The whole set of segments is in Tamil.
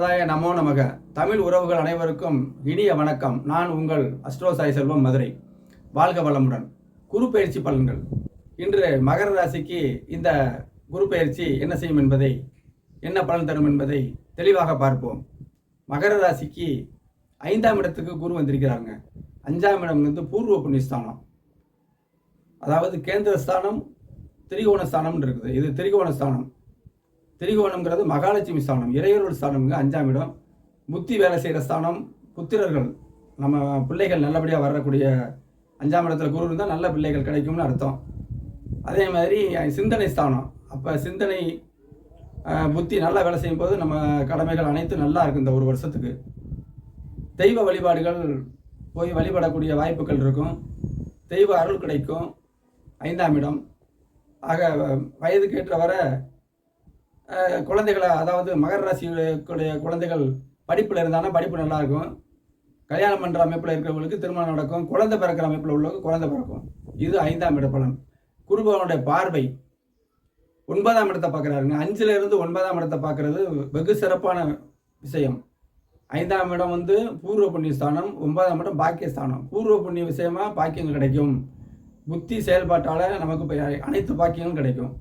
அதாய நமோ நமக. தமிழ் உறவுகள் அனைவருக்கும் இனிய வணக்கம். நான் உங்கள் அஸ்ட்ரோ சாய் செல்வம் மதுரை. வாழ்க வளமுடன். குரு பயிற்சி பலன்கள். இன்று மகர ராசிக்கு இந்த குரு பயிற்சி என்ன செய்யும் என்பதை என்ன பலன் தரும் என்பதை தெளிவாக பார்ப்போம். மகர ராசிக்கு ஐந்தாம் இடத்துக்கு குரு வந்திருக்கிறாங்க அஞ்சாம் இடம் வந்து பூர்வ புண்ணியஸ்தானம். அதாவது கேந்திர ஸ்தானம் திரிகோண ஸ்தானம்னு இருக்குது. இது திரிகோண ஸ்தானம் திரிகோணம்ங்கிறது மகாலட்சுமி ஸ்தானம் இறையொருள் ஸ்தானம்ங்க அஞ்சாம் இடம். புத்தி வேலை செய்கிற ஸ்தானம் புத்திரர்கள். நம்ம பிள்ளைகள் நல்லபடியாக வரக்கூடிய அஞ்சாம் இடத்துல குரு இருந்தால் நல்ல பிள்ளைகள் கிடைக்கும்னு அர்த்தம். அதே மாதிரி சிந்தனை ஸ்தானம். அப்போ சிந்தனை புத்தி நல்லா வேலை செய்யும் போது நம்ம கடமைகள் அனைத்தும் நல்லா இருக்கும் இந்த ஒரு வருஷத்துக்கு. தெய்வ வழிபாடுகள் போய் வழிபடக்கூடிய வாய்ப்புகள் இருக்கும். தெய்வ அருள் கிடைக்கும். ஐந்தாம் இடம். ஆக வயதுக்கு ஏற்றவரை குழந்தைகளை அதாவது மகர ராசியுடைய குழந்தைகள் படிப்பில் இருந்தாங்கன்னா படிப்பு நல்லாயிருக்கும். கல்யாணம் பண்ணுற அமைப்பில் இருக்கிறவங்களுக்கு திருமணம் நடக்கும். குழந்தை பிறக்கிற அமைப்பில் உள்ளவங்க குழந்தை பிறக்கும். இது ஐந்தாம் இட பலன். குருபவனுடைய பார்வை ஒன்பதாம் இடத்தை பார்க்குறாருங்க. அஞ்சுல இருந்து ஒன்பதாம் இடத்தை பார்க்கறது வெகு சிறப்பான விஷயம். ஐந்தாம் இடம் வந்து பூர்வ புண்ணிய ஸ்தானம் ஒன்பதாம் இடம் பாக்கியஸ்தானம் பூர்வ புண்ணிய விஷயமா பாக்கியங்கள் கிடைக்கும். புத்தி செயல்பாட்டால் நமக்கு அனைத்து பாக்கியங்களும் கிடைக்கும்.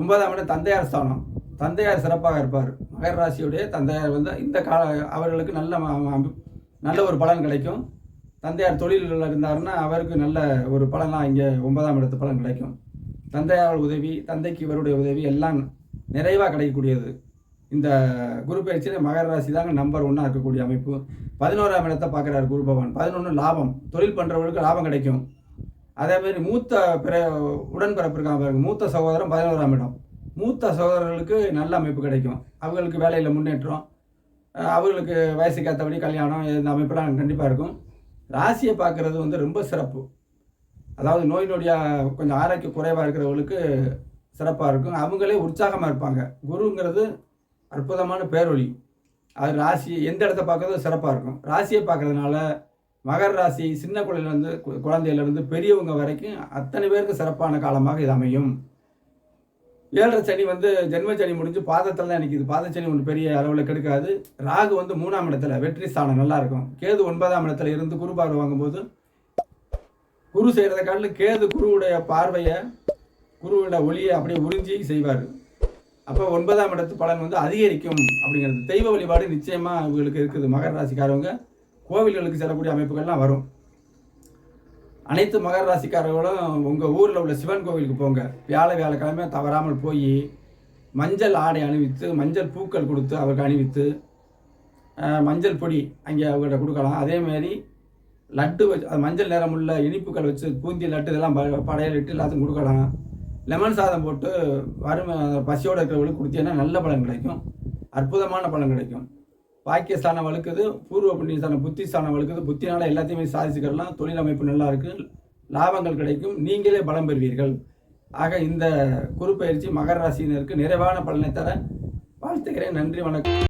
ஒன்பதாம் இடம் தந்தையார் ஸ்தானம். தந்தையார் சிறப்பாக இருப்பார். மகர ராசியுடைய தந்தையார் வந்து இந்த கால அவர்களுக்கு நல்ல நல்ல ஒரு பலன் கிடைக்கும். தந்தையார் தொழிலில் இருந்தாருன்னா அவருக்கு நல்ல ஒரு பலன்லாம் இங்கே ஒன்பதாம் இடத்து பலன் கிடைக்கும். தந்தையார் உதவி தந்தைக்கு இவருடைய உதவி எல்லாம் நிறைவாக கிடைக்கக்கூடியது. இந்த குரு பயிற்சியில் மகர ராசி தாங்க நம்பர் ஒன்னாக இருக்கக்கூடிய அமைப்பு. பதினோராம் இடத்தை பார்க்குறாரு குரு பகவான். பதினொன்று லாபம். தொழில் பண்ணுறவங்களுக்கு லாபம் கிடைக்கும். அதேமாரி மூத்த பிற உடன்பிறப்பு இருக்காங்க பாருங்க. மூத்த சகோதரம் பதினோராம் இடம். மூத்த சகோதரர்களுக்கு நல்ல அமைப்பு கிடைக்கும். அவங்களுக்கு வேலையில் முன்னேற்றம் அவர்களுக்கு வயசுக்கு ஏற்றபடி கல்யாணம் இந்த அமைப்பெல்லாம் கண்டிப்பாக இருக்கும். ராசியை பார்க்குறது வந்து ரொம்ப சிறப்பு. அதாவது நோய் நொடியாக கொஞ்சம் ஆரோக்கிய குறைவாக இருக்கிறவங்களுக்கு சிறப்பாக இருக்கும். அவங்களே உற்சாகமாக இருப்பாங்க. குருங்கிறது அற்புதமான பேரொழி அது ராசி எந்த இடத்த பார்க்கறதும் சிறப்பாக இருக்கும். ராசியை பார்க்கறதுனால மகர ராசி சின்ன குழந்தையிலேருந்து குழந்தையிலேருந்து பெரியவங்க வரைக்கும் அத்தனை பேருக்கு சிறப்பான காலமாக இது அமையும். ஏழரை சனி வந்து ஜென்ம சனி முடிஞ்சு பாதத்தில் தான் நிற்கிது பாதச்சனி ஒன்று பெரிய அளவில் கெடுக்காது. ராகு வந்து மூணாம் இடத்துல வெற்றி ஸ்தானம் நல்லா இருக்கும். கேது ஒன்பதாம் இடத்துல இருந்து குரு பார்வை வாங்கும்போது குரு செய்கிறத காட்டில் கேது குருவுடைய பார்வையை குருவோட ஒளியை அப்படியே உறிஞ்சி செய்வார். அப்போ ஒன்பதாம் இடத்து பலன் வந்து அதிகரிக்கும் அப்படிங்கிறது. தெய்வ வழிபாடு நிச்சயமாக இவங்களுக்கு இருக்குது. மகர ராசிக்காரவங்க கோவில்களுக்கு செல்லக்கூடிய அமைப்புகள்லாம் வரும். அனைத்து மகர ராசிக்காரர்களும் உங்கள் ஊரில் உள்ள சிவன் கோவிலுக்கு போங்க. வியாழ வியாழக்கிழமை தவறாமல் போய் மஞ்சள் ஆடை அணிவித்து மஞ்சள் பூக்கள் கொடுத்து அவருக்கு அணிவித்து மஞ்சள் பொடி அங்கே அவர்கிட்ட கொடுக்கலாம். அதேமாரி லட்டு வச்சு அது மஞ்சள் நிறமுள்ள இனிப்புகள் வச்சு பூந்தி லட்டு இதெல்லாம் ப- படையலிட்டு எல்லாத்துக்கும் கொடுக்கலாம். லெமன் சாதம் போட்டு வறுமை பசியோடு இருக்கிறவங்களுக்கு கொடுத்தீங்கன்னா நல்ல பலன் கிடைக்கும். அற்புதமான பலன் கிடைக்கும். பாக்கியஸ்தானம் வழுக்குது பூர்வ புண்ணியஸ்தானம் புத்திஸ்தானம் வழுக்குது புத்தினால எல்லாத்தையுமே சாதிச்சுக்கிறலாம். தொழில் அமைப்பு நல்லா இருக்கு. லாபங்கள் கிடைக்கும். நீங்களே பலம் பெறுவீர்கள். ஆக இந்த குரு பயிற்சி மகர ராசியினருக்கு நிறைவான பலனை தர வாழ்த்துக்கிறேன் நன்றி வணக்கம்.